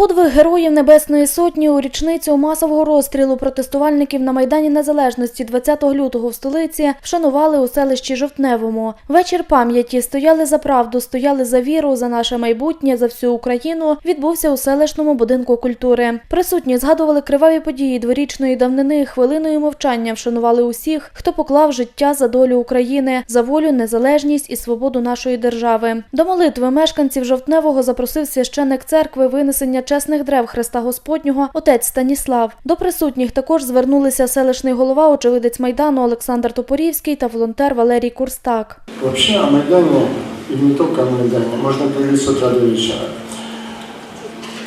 Подвиг героїв Небесної Сотні у річницю масового розстрілу протестувальників на Майдані Незалежності 20 лютого в столиці вшанували у селищі Жовтневому. Вечір пам'яті стояли за правду, стояли за віру, за наше майбутнє, за всю Україну. Відбувся у селищному будинку культури. Присутні згадували криваві події дворічної давнини. Хвилиною мовчання вшанували усіх, хто поклав життя за долю України, за волю, незалежність і свободу нашої держави. До молитви мешканців Жовтневого запросив священник церкви винесення чесних древ Христа Господнього отець Станіслав. До присутніх також звернулися селищний голова, очевидець майдану Олександр Топорівський та волонтер Валерій Курстак. Вообще о Майдане, и не только о Майдане, можно говорить с утра до вечера.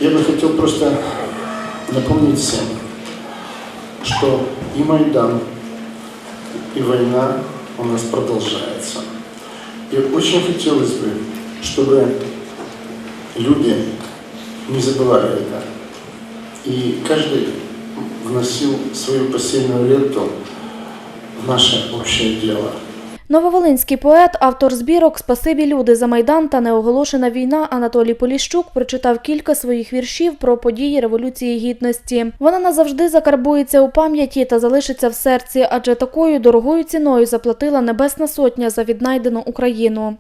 Я бы хотел просто напомнить всем, что и Майдан, и война у нас продолжается. И очень хотелось бы, чтобы люди не забывали это. И каждый вносил свою посильную лепту в наше общее дело. Нововолинський поет, автор збірок Спасибі люди за майдан та неоголошена війна Анатолій Поліщук прочитав кілька своїх віршів про події Революції Гідності. Вона назавжди закарбується у пам'яті та залишиться в серці, адже такою дорогою ціною заплатила Небесна Сотня за віднайдену Україну.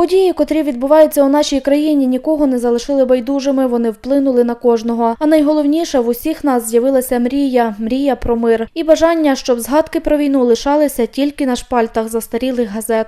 Події, котрі відбуваються у нашій країні, нікого не залишили байдужими. Вони вплинули на кожного. А найголовніше в усіх нас з'явилася мрія, мрія про мир і бажання, щоб згадки про війну лишалися тільки на шпальтах застарілих газет.